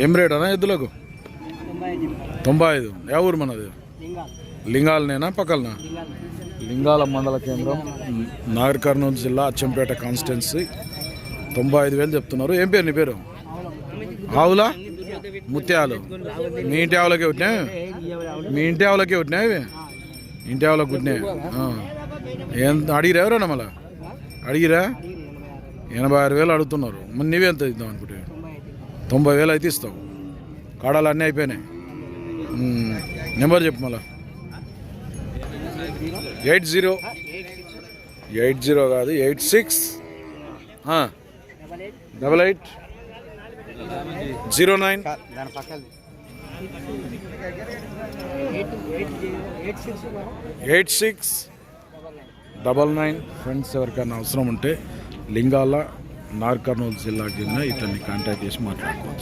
ఏం రేట్ అన్నా ఎద్దులకు? తొంభై ఐదు. ఏ ఊరు మనది? లింగాలనేనా పక్కలనా? లింగాల మండల కేంద్రం నాగర్ కర్నూలు జిల్లా అచ్చంపేట కాన్స్టిట్యున్సీ. తొంభై ఐదు వేలు చెప్తున్నారు. ఏం పేరు నీ పేరు? ఆవులా? ముత్యాలు. మీ ఇంటి ఆవులకే పుట్టినాయి? మీ ఇంటి ఆవులకే పుట్టినాయి ఇవి? ఇంటి ఆవులకు పుట్టినాయి. ఏం అడిగిరా ఎవరన్నా మళ్ళా? అడిగిరా? ఎనభై ఆరు వేలు అడుగుతున్నారు. మరి నీవే ఇద్దాం అనుకుంటే తొంభై వేలు అయితే ఇస్తావు. కాడాలు అన్నీ అయిపోయినాయి. నెంబర్ చెప్పు మళ్ళా. Eight zero. ఎయిట్ జీరో కాదు eight six. Double eight. Zero nine. Eight six. Double nine. Friends ఎవరికైనా అవసరం ఉంటే లింగాల నార్ కర్నూలు జిల్లా కింద ఇతన్ని కాంటాక్ట్ చేసి మాట్లాడుకోవచ్చు.